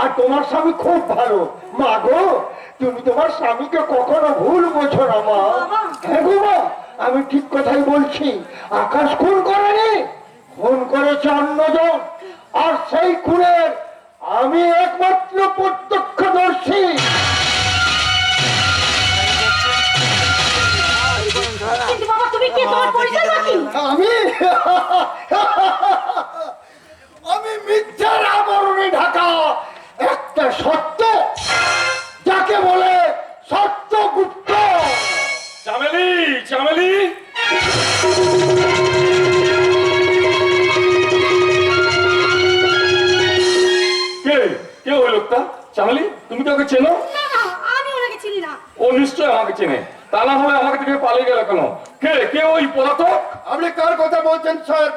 আর তোমার স্বামী খুব ভালো। মা গো তুমি তোমার স্বামীকে কখনো ভুল বোঝো না মা। হ্যাঁ গো মা আমি ঠিক কথাই বলছি। আকাশ খুন করেনি খুন করেছে অন্যজন। আর সেই খুনের আমি একমাত্র প্রত্যক্ষদর্শী। আমি? আমি মিথ্যার আবরণে ঢাকা। একটা সত্য। যাকে বলে সত্যগুপ্ত। চামেলি চামেলি। কে? কে ওই লোকটা? চামেলি তুমি তো ওকে চেনো? না না আমি ওনাকে চিনি না। ও নিশ্চয় আমাকে চেনে। তা না হলে আমাকে থেকে পালিয়ে গেল কেন? কে কে ওই পলাতক? আপনি কার কথা বলছেন স্যার?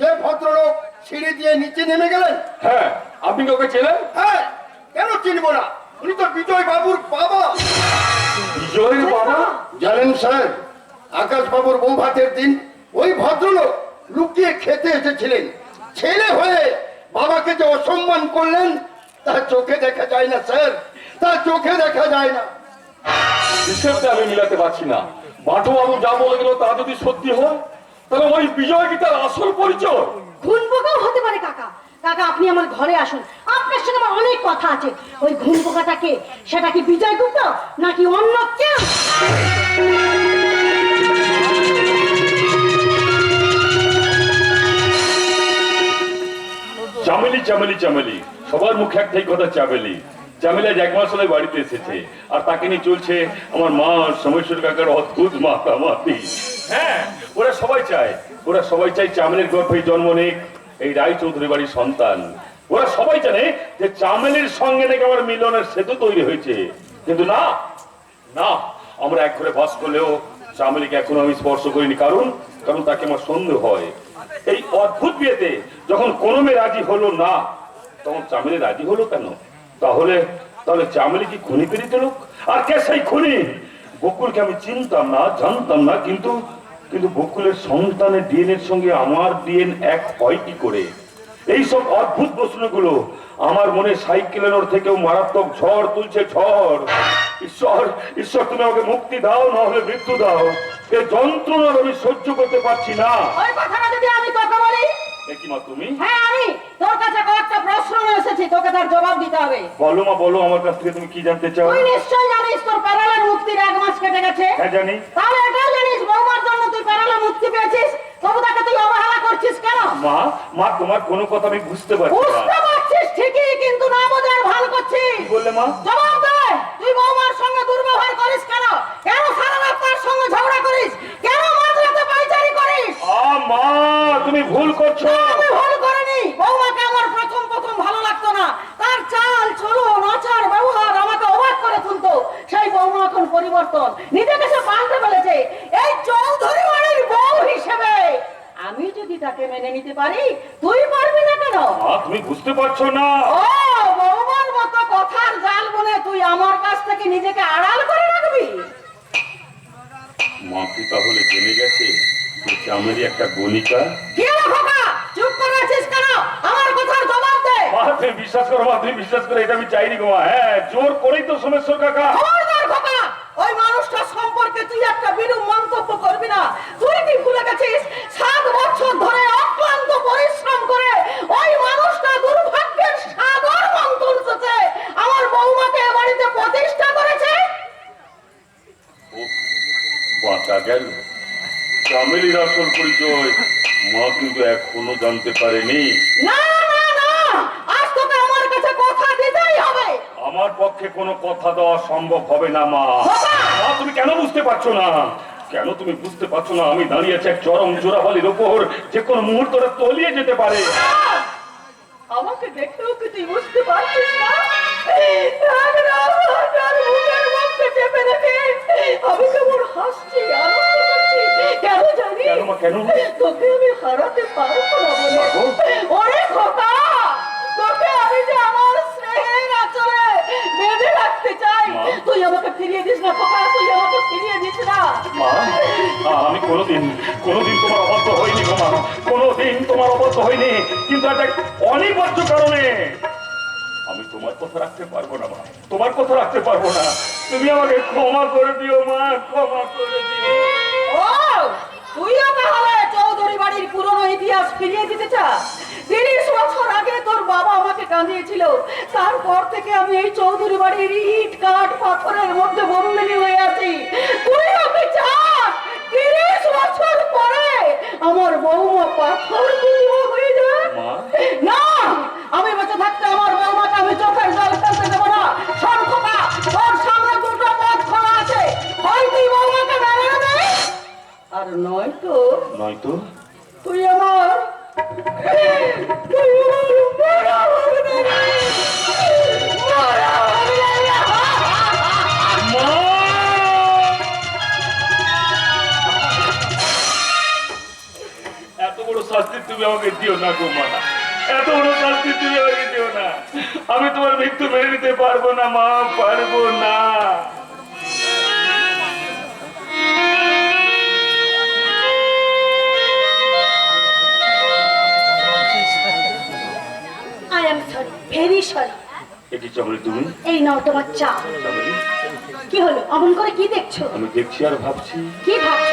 যে ভদ্রলোক সিঁড়ি দিয়ে নিচে নেমে গেলেন? হ্যাঁ আপনি কি ওকে চেনেন? হ্যাঁ কেন চিনব না? উনি তো বিজয় বাবুর বাবা। বিজয়ের বাবা? জানেন স্যার আকাশ বাবুর বউ ভাতের দিন ওই ভদ্রলোক লুকিয়ে খেতে এসেছিলেন। ছেলে হয়ে বাবাকে যে অসম্মান করলেন তা চোখে দেখা যায় না স্যার। তা চোখে দেখা যায় না। হিসেবটা আমি মিলাতে পারছি না। বাটু বাবু যা বলে গেল তা যদি সত্যি হয় তাহলে ওই বিজয় কি তার আসল পরিচয়। পোকাও হতে পারে কাকা। কাকা, আপনি আমার ঘরে আসুন। আপনার সঙ্গে আমার অনেক কথা আছে। ওই ঘুম পোকাটা কে সেটা কি বিজয় গুপ্ত নাকি অন্য কেউ? চামেলি চামেলি চামেলি। সবার মুখে একটাই কথা, চামেলি। আজ এক মাস হলে বাড়িতে এসেছে। আর তাকে নিয়ে চলছে আমার মা সমস্যর কাকার অদ্ভুত মাতামাতি। হ্যাঁ ওরা সবাই চায়। ওরা সবাই চায় চামেলির গর্ভে জন্ম নিক। এই রায় চৌধুরী বাড়ির সন্তান। ওরা সবাই জানে যে চামেলির সঙ্গে নাকি আমার মিলনের সেতু তৈরি হয়েছে। কিন্তু না না, আমরা এক ঘরে বাস করলেও চামেলিকে এখনও আমি স্পর্শ করিনি। কারণ কারণ তাকে আমার সন্দেহ হয়। এই অদ্ভুত বিয়েতে যখন কোনো মেয়ে রাজি হলো না, তখন চামেলি রাজি হলো কেন? তাহলে তাহলে চামেলি কি খুনি পেরিত লোক? আর কে সেই খুনি? বকুলকে আমি চিনতাম না, জানতাম না, কিন্তু কিন্তু বকুলের সন্তানের ডিএনএর সঙ্গে আমার ডিএন এক হয় কি করে? এইসব অদ্ভুত প্রশ্নগুলো আমার মনে সাইকেলের থেকেও মারাত্মক ঝড় তুলছে ঝড়। ঈশ্বর ঈশ্বর তুমি আমাকে মুক্তি দাও না হলে মৃত্যু দাও। এ যন্ত্রণার আমি সহ্য করতে পারছি না। ওই কথাটা যদি আমি তোকে বলি? মা তুমি? হ্যাঁ আমি। তোর কাছে কয়েকটা প্রশ্ন নিয়ে তোকে তার জবাব দিতে হবে। বলো মা বলো আমার কাছ থেকে তুমি কি জানতে চাও? তুই নিশ্চয়ই জানিস তোর প্যারালার মুক্তির এক মাস কেটে গেছে। হ্যাঁ জানি। তাহলে এটাও জানিস বৌমার জন্য তুই প্যারালার মুক্তি পেয়েছিস তবু তাকে তুই অবহেলা করছিস কেন মা মা তোমার কোনো কথা আমি বুঝতে পারছি না। বুঝতে পারছিস ঠিকই কিন্তু না বোঝার ভান করছিস। কি বললে মা? জবাব দে। তুই বৌমার সঙ্গে দুর্ব্যবহার করিস কেন? কেন সারা রাত তার সঙ্গে ঝগড়া করিস? কেন মাঝরাতে পাইচারি করিস? আ মা তুমি ভুল করছ। আমি ভুল করিনি। বৌমাকে আমার প্রথম প্রথম ভালো লাগতো না। তার চাল চলো নাচার ব্যবহার আমাকে অবাক করে তুলতো। সেই বৌমা এখন পরিবর্তন। নিজেকে সে পাল্টে ফেলেছে। এই চৌধুরী আমি যদি তাকে মেনে নিতে পারি তুই পারবি না কেন? তুমি বুঝতে পারছ না। ও বৌমার মতো কথার জাল বলে তুই আমার কাছ থেকে নিজেকে আড়াল করে রাখবি? মা তাহলে জেনে গেছে চামেলি একটা গণিকা কি খোকা? চুপ করে আছিস কেন? আমার কথার জবাব দে। মা তুমি বিশ্বাস করো মা তুমি বিশ্বাস করো এটা আমি চাইনি গো হ্যাঁ জোর করেই তো সোমেশ্বর কাকা। খবরদার খোকা ওই মানুষটা সম্পর্কে তুই একটা বিরূপ মন্তব্য করবি না। তুই কি ভুলে গেছিস সাত বছর ধরে অক্লান্ত পরিশ্রম করে ওই মানুষটা দুর্ভাগ্যের সাগর মন্থন উঠেছে আমার বৌমাকে বাড়িতে প্রতিষ্ঠা করেছে। বাঁচা গেল। চামেলির আসল পরিচয় মা কিন্তু এখনও জানতে পারেনি। না না না আজ তোকে আমার কাছে কথা দিতেই হবে। আমার পক্ষে কোনো কথা দেওয়া সম্ভব হবে না মা। মা তুমি কেন বুঝতে পারছ না? কেন তুমি বুঝতে পারছ না? আমি দাঁড়িয়ে আছি এক চরম জোড়াবালির ওপর। যে কোনো মুহূর্তটা তলিয়ে যেতে পারে। আমাকে দেখতেও কি তুই বুঝতে পারছিস না? আমি কেমন হাসছি আনন্দ করছি। কেন জানি কেন? অবাধ্য হইনি, কিন্তু একটা অনিবার্য কারণে। আমি তোমার কথা রাখতে পারব না, মা। তোমার কথা রাখতে পারব না। তুমি আমাকে ক্ষমা করে দিও, মা, ক্ষমা করে দিও। চৌধুরী বাড়ির পুরনো ইতিহাস তিরিশ বছর আগে তোর বাবা আমাকে কাঁদিয়েছিল। তারপর থেকে আমি এই চৌধুরী বাড়ির ইট, কাঠ, পাথরের মধ্যে বন্দিনী হয়ে আছি। তুই তুমি আমাকে দিও না গো মা এত বড় শাস্তি তুমি আমাকে দিও না। আমি তোমার মৃত্যু মেনে নিতে পারব না মা পারব না। I am sorry very sorry এটি চমড়ি তুমি? এই নাও তোমার চা। কি হলো? অমন করে কি দেখছ? আমি দেখছি আর ভাবছি। কি ভাবছ?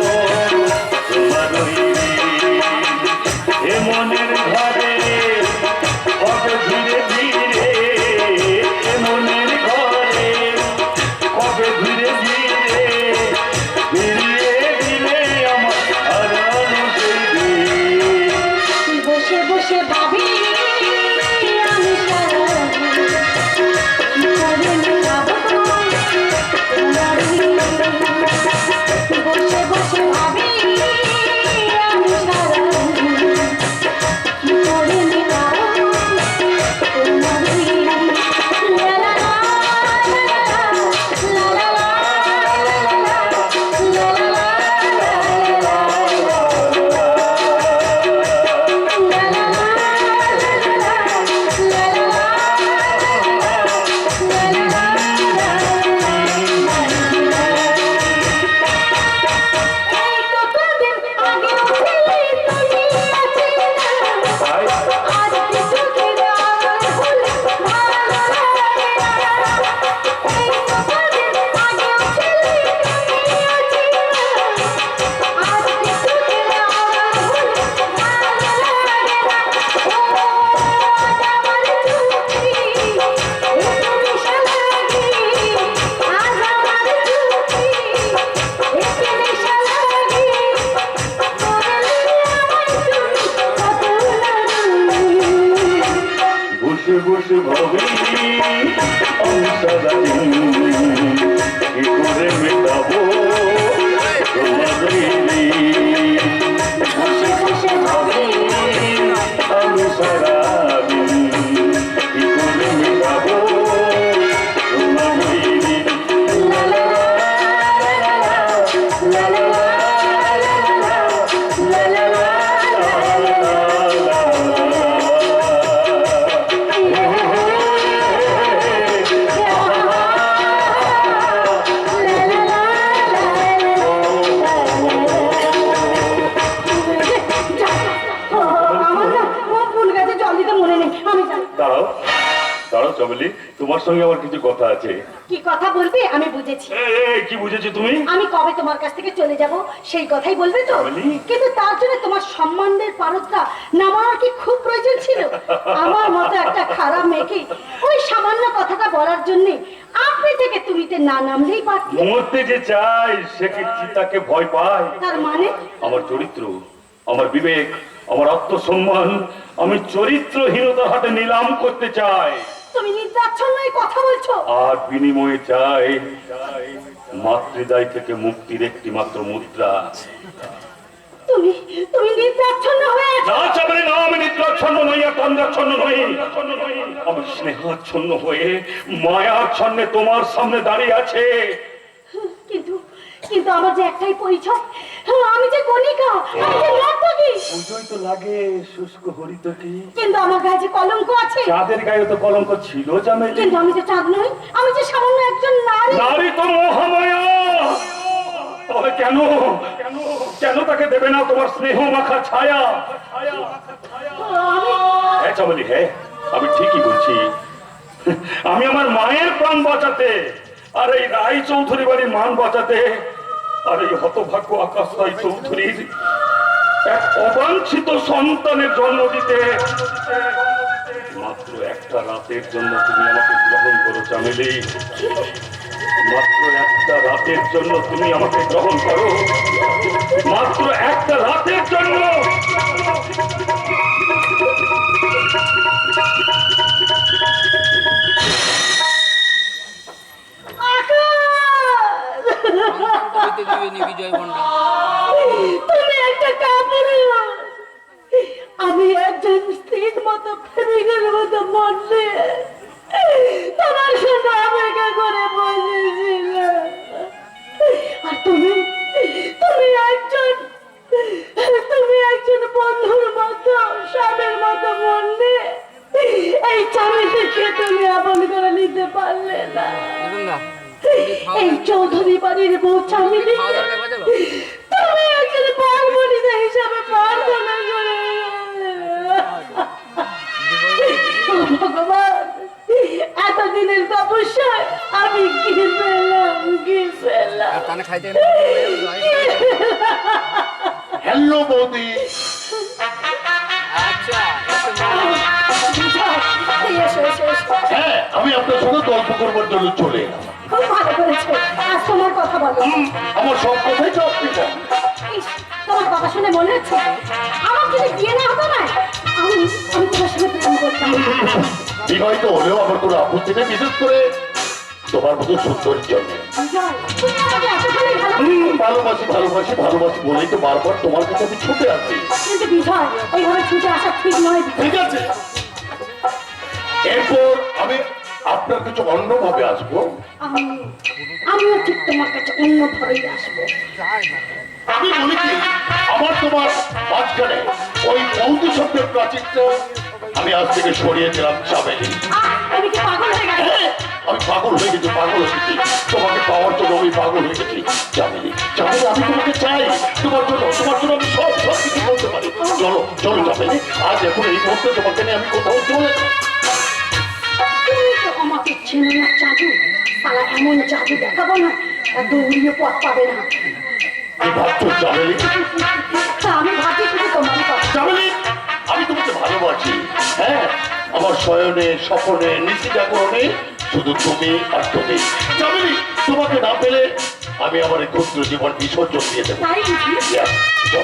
বসে ভাবি কি করে মেটাবো তোমার আমি সারাদিন দাঁড়াও দাঁড়াও চমেলি তোমার সঙ্গে আমার কিছু কথা আছে। কি কথা বলবে? আমি বুঝেছি। কি বুঝেছ তুমি? আমি কবে তোমার কাছ থেকে চলে যাব সেই কথাই বলবে তো? কিন্তু তার জন্য তোমার সম্মানের পারদটা নামার কি খুব প্রয়োজন ছিল? আমার মতো একটা খারাপ মেয়েকে ওই সামান্য কথাটা বলার জন্য আপনি থেকে তুমিতে না নামলেই পারতে। মরতে যে চাই সে কি ভয় পায়? তার মানে? আমার চরিত্র। আমার বিবেক আমার আত্মসম্মান আমি চরিত্রহীনতার হাতে নিলাম করতে চাই। তুমি নির্দাচ্ছন্ন কথা বলছো। আর বিনিময়ে চাই মাতৃদায় থেকে মুক্তির একটি মাত্র মুদ্রা। তুমি তুমি নির্দাচ্ছন্ন হয়ে না চাবলে না আমি নিদ্রাচ্ছন্ন নই আর তন্দ্রাচ্ছন্ন নই। আমি স্নেহাচ্ছন্ন হয়ে মায়াচ্ছন্নে তোমার সামনে দাঁড়িয়ে আছে। কিন্তু কিন্তু আমার যে একটাই পরিচয় আমি যে কণিকা আমি যে তো লাগে শুষ্ক কিন্তু আমার গায়ে যে কলঙ্ক আছে। চাঁদের গায়ে তো কলঙ্ক ছিল কিন্তু আমি যে চাঁদ নই আমি যে সামান্য একজন নারী। নারী তো মহামায়া। তবে কেন? কেন তাকে দেবে না তোমার স্নেহ মাখা ছায়া? হ্যাঁ হ্যাঁ আমি ঠিকই বলছি। আমি আমার মায়ের প্রাণ বাঁচাতে আর এই রায় চৌধুরী বাড়ির মান বাঁচাতে আর এই হতভাগ্য আকাশ রায় চৌধুরীর। এক অবাঞ্ছিত সন্তানের জন্ম দিতে। মাত্র একটা রাতের জন্য তুমি আমাকে গ্রহণ করো চামেলি। মাত্র একটা রাতের জন্য তুমি আমাকে গ্রহণ করো। মাত্র একটা রাতের দাওয়ার ব্যাপার চলো তুমি একজন পার্বণীতা হিসাবে প্রার্থনা করে। ও ভগবান এতদিনের তপস্যায় আমি কি পেলাম কি পেলাম? হ্যালো বৌদি। আচ্ছা না। হ্যাঁ আমি আপনার সঙ্গে গল্প করবার জন্য চলে এলাম। খুব ভালো করেছ। কথা বলো। আমার সব কথাই তো আপনি তোমার কথা শুনে মনে হচ্ছে আমার যদি বিয়ে না হতো না আমি আমি তোমার সঙ্গে প্রেম করতাম। বিবাহিত হলেও আমার কোনো আপত্তি নেই বিশেষ করে তোমার মতো সুন্দরীর জন্য ভালোবাসি। ভালোবাসি ভালোবাসি বলেই তো বারবার তোমার কাছে আমি ছুটে আসি। কিন্তু বিজয় এইভাবে ছুটে আসা ঠিক নয়। ঠিক আছে। এরপর আমি আপনার কিছু অন্যভাবে আসব। আমি আমিও ঠিক তোমার কাছে অন্যভাবেই আসব। আমি বলি কি আমার তোমার মাঝখানে ওই বৌদ্ধ শব্দের প্রাচীরটা আমি আজ থেকে সরিয়ে দিলাম হয়ে হ্যাঁ, আমি পাগল হয়ে গেছি পাগল হয়ে গেছি তোমাকে পাওয়ার জন্য আমি পাগল হয়ে গেছি চামেলি চামেলি আমি তোমাকে চাই। তোমার জন্য তোমার জন্য আমি সব সব কিছু করতে পারি। চলো চলো চামেলি আজ এখন এই মুহূর্তে তোমাকে নিয়ে আমি কোথাও চলে না জাদু? সালা এমন জাদু দেখাবো না এত উড়িয়ে পথ পাবে না। আমি ভাবি শুধু তোমার কথা আমি তোমাকে ভালোবাসি। হ্যাঁ আমার শয়নে স্বপনে নিশি জাগরণে শুধু তুমি আর তুমি। চামেলি তোমাকে না পেলে আমি আমার ক্ষুদ্র জীবন বিসর্জন দিয়ে দেবো.